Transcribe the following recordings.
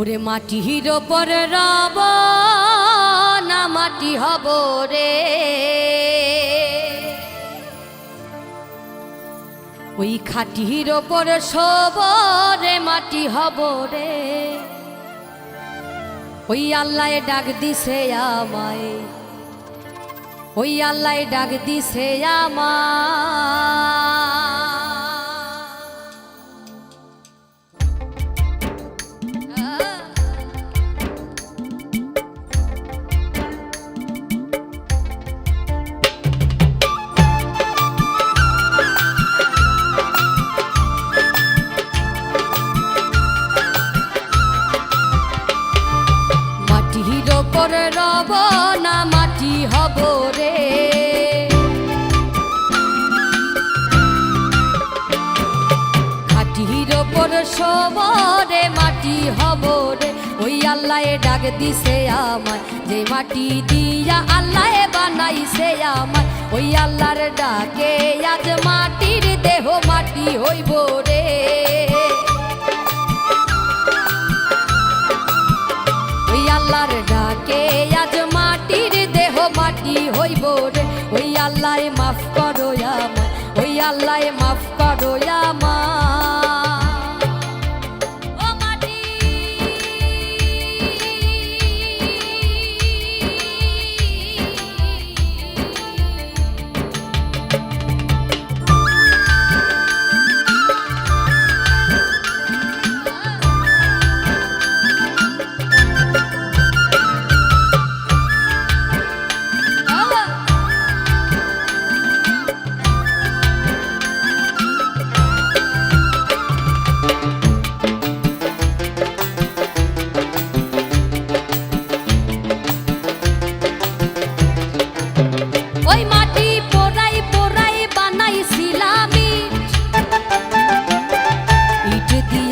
ওরে মাটির ওপর রব, না মাটি হব রে। ওই খাটির ওপর সব রে, মাটি হব রে। ওই আল্লাহ ডাক দিছে আমায়, ওই আল্লাহ ডাক দিছে আমায়। মাটির মাটি হব রে। খাটির ওপর সবরে মাটি হব রে। ওই আল্লাহ ডাক দিছে আমায়, যে মাটি দিয়া আল্লাহ বানাইছে আমায়। ওই আল্লাহর ডাকে আজ মাটির দেহ মাটি হইব রে।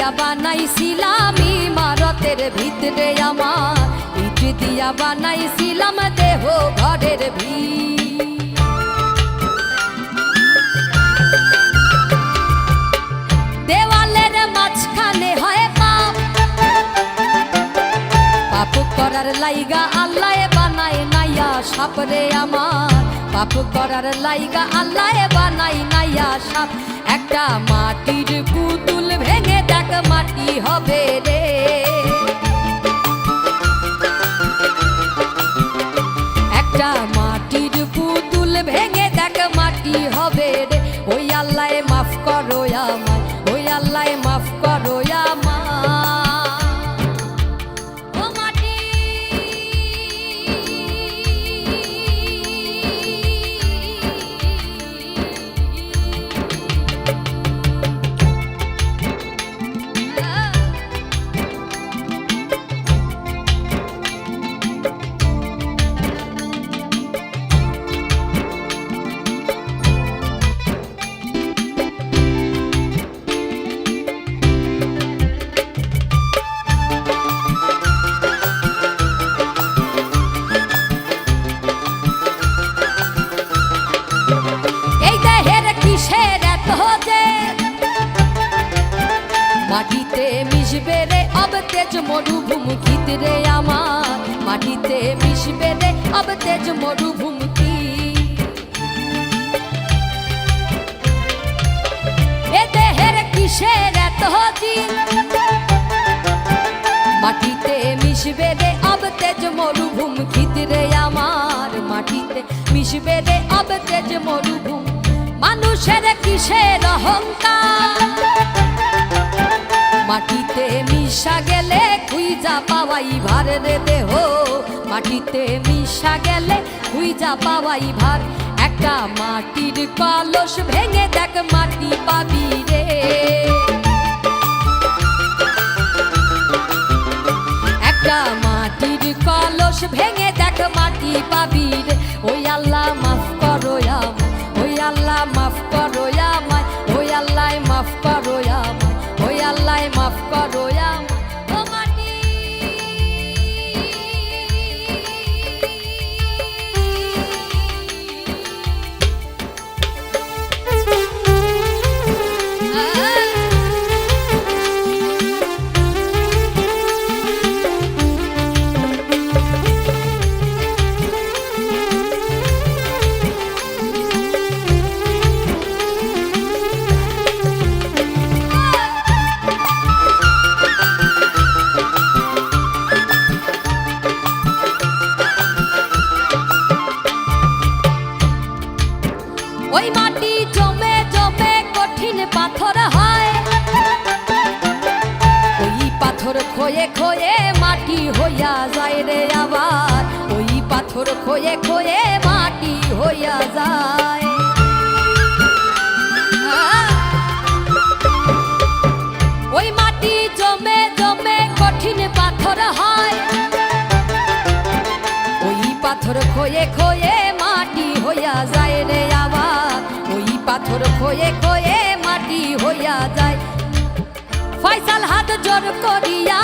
দিয়া বানাইছিলাম, ইমারতের ভিতরে আমার। ইট দিয়া বানাইছিলাম, দেহ ঘরের ভিত। দেওয়ালের মাঝখানে পাপ। পাপ করার লাইগা আল্লাহ বানাই নাইয়া সাপরে আমার। পাপ করার লাইগা আল্লাহ বানাই নাইয়া, সাপ। একটা মাটির দেখ মাটি মাটিতে মিশবে রে, অব তেজ মরুভূমিতে রে আমার। মাটিতে মিশবে রে, অব তেজ মরুভূমিতে এ দেহের কিসের এত জি মাটিতে মিশবে রে, অব তেজ মরুভূম খিতরে আমার। মাটিতে মিশবে রে, অব তেজ মরুভূম। মানুষের কিসের অহংকার? মাটিতে মিশা গেলে খুইজা পাওয়াই ভার রে দেহ। মাটিতে মিশা গেলে খুইজা পাওয়াই ভার। একটা মাটির কলস ভেঙে দেখ মাটি পাবি রে। একটা মাটির কলস ভেঙে দেখ মাটি পাবি মাফ খয়ে মাটি হইয়া যায় রে আবার। ওই পাথর খয়ে খয়ে মাটি হইয়া যায়। ওই মাটি জমে জমে কঠিন পাথর হয়। ওই পাথর খয়ে খয়ে মাটি হইয়া যায় রে আবার। ওই পাথর খয়ে খয়ে মাটি হইয়া যায়। ফয়সাল হাত জোর করিয়া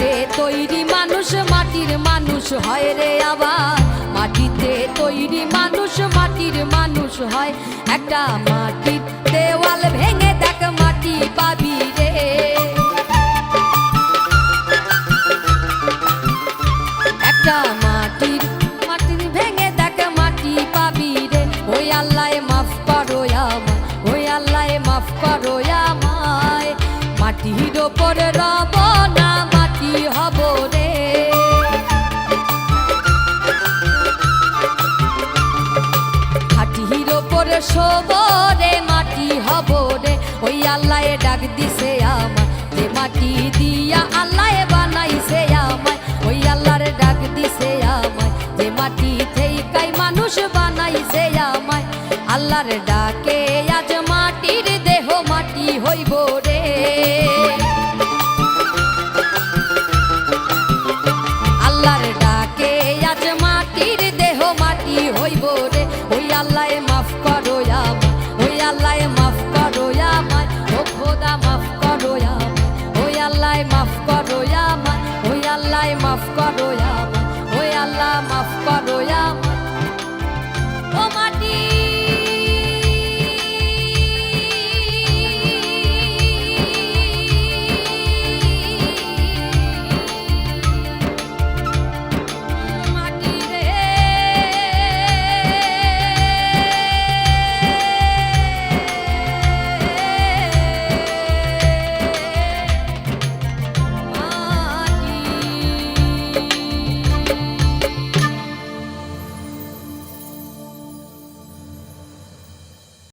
মাটিতে তৈরি মানুষ, মাটির মানুষ হয় রে আবার। মাটিতে তৈরি মানুষ, মাটির মানুষ হয়। একটা মাটির দেওয়াল ভেঙে দেখ, মাটি পাবি রে। একটা মাটির মাটির ভেঙে দেখ, মাটি পাবি রে। ওই আল্লাহ মাফ করো আমায়, ওই আল্লাহ মাফ করো আমায়। মাটির ওপরে রব মাটি দিয়া আল্লাহ বানাইছে ওই ডাক দিছে আমায়। বানাইছে আমায়। ডাকে